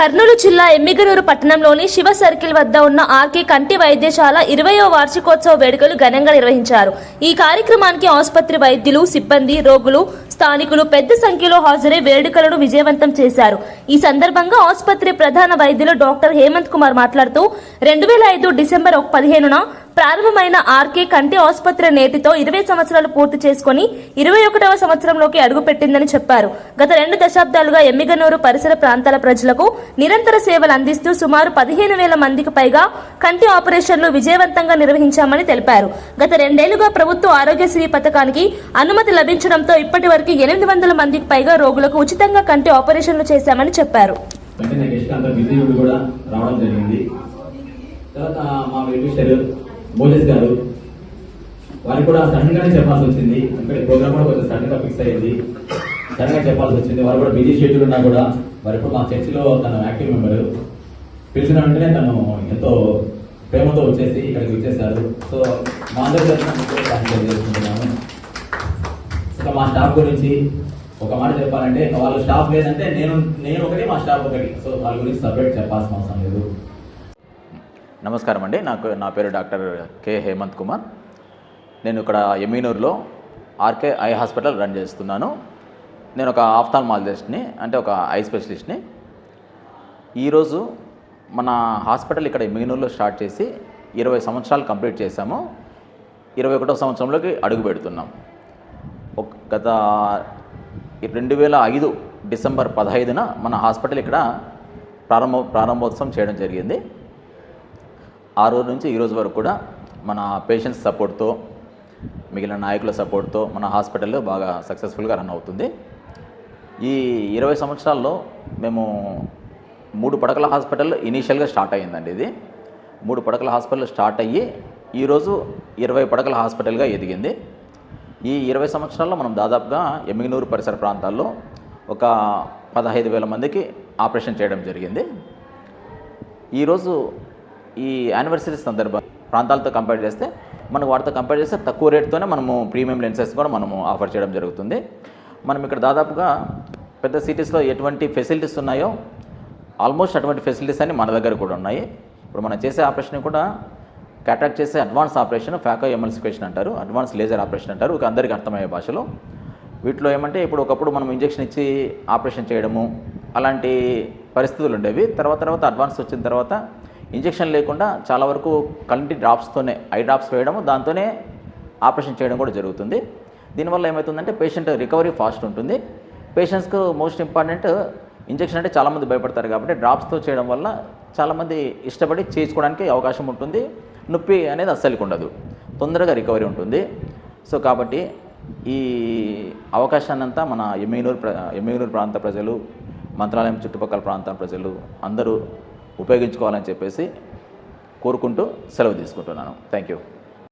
కర్నూలు జిల్లా ఎమ్మిగనూరు పట్టణంలోని శివ సర్కిల్ వద్ద ఉన్న ఆర్కే కంటి వైద్యశాల ఇరవయో వార్షికోత్సవ వేడుకలు ఘనంగా నిర్వహించారు. ఈ కార్యక్రమానికి ఆసుపత్రి వైద్యులు సిబ్బంది రోగులు స్థానికులు పెద్ద సంఖ్యలో హాజరై వేడుకలను విజయవంతం చేశారు. ఈ సందర్భంగా ఆసుపత్రి ప్రధాన వైద్యులు డాక్టర్ హేమంత్ కుమార్ మాట్లాడుతూ రెండు వేల ఐదు డిసెంబర్ ఒక పదిహేనున ప్రారంభమైన ఆర్కే కంటి ఆసుపత్రి నేటితో ఇరవై సంవత్సరాలు పూర్తి చేసుకుని ఇరవై ఒకటవ సంవత్సరంలోకి అడుగుపెట్టిందని చెప్పారు. గత రెండు దశాబ్దాలుగా ఎమ్మిగనూరు పరిసర ప్రాంతాల ప్రజలకు నిరంతర సేవలు అందిస్తూ సుమారు పదిహేను వేల మందికి పైగా కంటి ఆపరేషన్లు విజయవంతంగా నిర్వహించామని తెలిపారు. గత రెండేళ్ళుగా ప్రభుత్వ ఆరోగ్యశ్రీ పథకానికి అనుమతి లభించడంతో ఇప్పటి వరకు ఎనిమిది వందల మందికి పైగా రోగులకు ఉచితంగా కంటి ఆపరేషన్లు చేశామని చెప్పారు. బిజీ కూడా రావడం జరిగింది. తర్వాత మా వెల్విషర్ మోజెస్ గారు వారికి కూడా సడన్ గానే చెప్పాల్సి వచ్చింది ఎందుకంటే ప్రోగ్రామ్ కూడా కొంచెం సడన్గా ఫిక్స్ అయ్యింది. సడన్గా చెప్పాల్సి వచ్చింది వారు కూడా బిజీ షెడ్యూల్ ఉన్నా కూడా వారు ఇప్పుడు మా చర్చిలో తన యాక్టివ్ మెంబర్ పిలిచిన వెంటనే తను ఎంతో ప్రేమతో వచ్చేసి ఇక్కడికి వచ్చేసారు. సో మా అందరి తరఫున మా స్టాఫ్ గురించి ఒక మాట చెప్పాలంటే వాళ్ళ స్టాఫ్ లేదంటే నేను నేను ఒకటి మా స్టాఫ్ ఒకటి. సో వాళ్ళ గురించి సపరేట్ చెప్పాల్సిన అవసరం లేదు. నమస్కారం అండి. నాకు నా పేరు డాక్టర్ కె హేమంత్ కుమార్. నేను ఇక్కడ ఎమీనూరులో R K I hospital run చేస్తున్నాను. నేను ఒక ఆఫ్థాల్మాలజిస్ట్ని అంటే ఒక ఐ స్పెషలిస్ట్ని. ఈరోజు మన హాస్పిటల్ ఇక్కడ ఎమీనూరులో స్టార్ట్ చేసి ఇరవై సంవత్సరాలు కంప్లీట్ చేశాము. ఇరవై ఒకటో సంవత్సరంలోకి అడుగు పెడుతున్నాం. గత రెండు వేల ఐదు డిసెంబర్ పదహైదున మన హాస్పిటల్ ఇక్కడ ప్రారంభ ప్రారంభోత్సవం చేయడం జరిగింది. ఆ రోజు నుంచి ఈ రోజు వరకు కూడా మన పేషెంట్స్ సపోర్ట్తో మిగిలిన నాయకుల సపోర్ట్తో మన హాస్పిటల్ బాగా సక్సెస్ఫుల్గా రన్ అవుతుంది. ఈ ఇరవై సంవత్సరాల్లో మేము మూడు పడకల హాస్పిటల్ ఇనీషియల్గా స్టార్ట్ అయ్యిందండి ఇది. మూడు పడకల హాస్పిటల్ స్టార్ట్ అయ్యి ఈరోజు ఇరవై పడకల హాస్పిటల్గా ఎదిగింది. ఈ ఇరవై సంవత్సరాల్లో మనం దాదాపుగా ఎమ్మిగనూరు పరిసర ప్రాంతాల్లో ఒక పదహైదు వేల మందికి ఆపరేషన్ చేయడం జరిగింది. ఈరోజు ఈ యానివర్సరీ సందర్భ ప్రాంతాలతో కంపేర్ చేస్తే మనకు వాటితో కంపేర్ చేస్తే తక్కువ రేట్తోనే మనము ప్రీమియం లెన్సెస్ కూడా మనము ఆఫర్ చేయడం జరుగుతుంది. మనం ఇక్కడ దాదాపుగా పెద్ద సిటీస్లో ఎటువంటి ఫెసిలిటీస్ ఉన్నాయో ఆల్మోస్ట్ అటువంటి ఫెసిలిటీస్ అన్ని మన దగ్గర కూడా ఉన్నాయి. ఇప్పుడు మనం చేసే ఆపరేషన్ కూడా క్యాట్రాక్ట్ చేసే అడ్వాన్స్ ఆపరేషన్ ఫ్యాకో ఎమల్సిఫికేషన్ అంటారు అడ్వాన్స్ లేజర్ ఆపరేషన్ అంటారు ఒక అందరికీ అర్థమయ్యే భాషలో. వీటిలో ఏమంటే ఇప్పుడు ఒకప్పుడు మనం ఇంజెక్షన్ ఇచ్చి ఆపరేషన్ చేయడము అలాంటి పరిస్థితులు ఉండేవి. తర్వాత తర్వాత అడ్వాన్స్ వచ్చిన తర్వాత ఇంజెక్షన్ లేకుండా చాలా వరకు కంటి డ్రాప్స్తోనే ఐ డ్రాప్స్ వేయడము దాంతోనే ఆపరేషన్ చేయడం కూడా జరుగుతుంది. దీనివల్ల ఏమవుతుందంటే పేషెంట్ రికవరీ ఫాస్ట్ ఉంటుంది. పేషెంట్స్కు మోస్ట్ ఇంపార్టెంట్ ఇంజెక్షన్ అంటే చాలామంది భయపడతారు కాబట్టి డ్రాప్స్తో చేయడం వల్ల చాలామంది ఇష్టపడి చేసుకోవడానికి అవకాశం ఉంటుంది. నొప్పి అనేది అస్సలు ఉండదు. తొందరగా రికవరీ ఉంటుంది. సో కాబట్టి ఈ అవకాశాన్నంతా మన ఎమ్మిగనూరు ప్ర ఎమ్మిగనూరు ప్రాంత ప్రజలు మంత్రాలయం చుట్టుపక్కల ప్రాంత ప్రజలు అందరూ ఉపయోగించుకోవాలని చెప్పేసి కోరుకుంటూ సెలవు తీసుకుంటున్నాను. Thank you